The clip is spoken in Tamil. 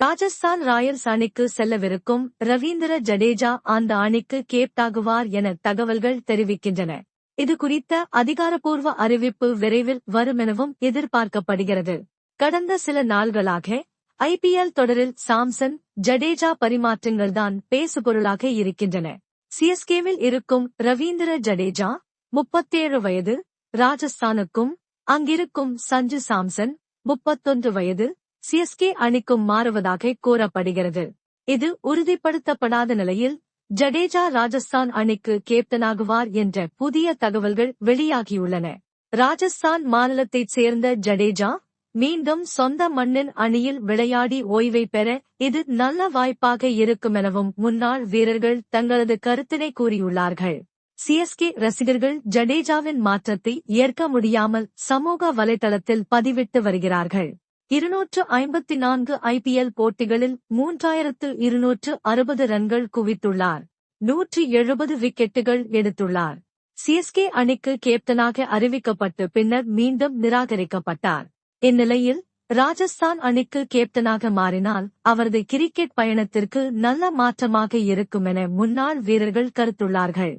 ராஜஸ்தான் ராயல்ஸ் அணிக்கு செல்லவிருக்கும் ரவீந்திர ஜடேஜா அந்த அணிக்கு கேப்டாகுவார் என தகவல்கள் தெரிவிக்கின்றன. இது குறித்த அதிகாரப்பூர்வ அறிவிப்பு விரைவில் வருமெனவும் எதிர்பார்க்கப்படுகிறது. கடந்த சில நாள்களாக ஐபிஎல் தொடரில் சாம்சன் ஜடேஜா பரிமாற்றங்கள்தான் பேசுபொருளாக இருக்கின்றன. சிஎஸ்கேவில் இருக்கும் ரவீந்திர ஜடேஜா முப்பத்தேழு வயது ராஜஸ்தானுக்கும் அங்கிருக்கும் சஞ்சு சாம்சன் முப்பத்தொன்று வயது சிஎஸ்கே அணிக்கும் மாறுவதாக கூறப்படுகிறது. இது உறுதிப்படுத்தப்படாத நிலையில் ஜடேஜா ராஜஸ்தான் அணிக்கு கேப்டனாகுவார் என்ற புதிய தகவல்கள் வெளியாகியுள்ளன. ராஜஸ்தான் மாநிலத்தைச் சேர்ந்த ஜடேஜா மீண்டும் சொந்த மண்ணின் அணியில் விளையாடி ஓய்வை பெற இது நல்ல வாய்ப்பாக இருக்குமெனவும் முன்னாள் வீரர்கள் தங்களது கருத்தினை கூறியுள்ளார்கள். சிஎஸ்கே ரசிகர்கள் ஜடேஜாவின் மாற்றத்தை ஏற்க முடியாமல் சமூக வலைதளத்தில் பதிவிட்டு வருகிறார்கள். இருநூற்று ஐம்பத்தி நான்கு ஐபிஎல் போட்டிகளில் மூன்றாயிரத்து இருநூற்று அறுபது ரன்கள் குவித்துள்ளார். நூற்றி எழுபது விக்கெட்டுகள் எடுத்துள்ளார். சிஎஸ்கே அணிக்கு கேப்டனாக அறிவிக்கப்பட்டு பின்னர் மீண்டும் நிராகரிக்கப்பட்டார். இந்நிலையில் ராஜஸ்தான் அணிக்கு கேப்டனாக மாறினால் அவரது கிரிக்கெட் பயணத்திற்கு நல்ல மாற்றமாக இருக்கும் என முன்னாள் வீரர்கள் கருத்துள்ளார்கள்.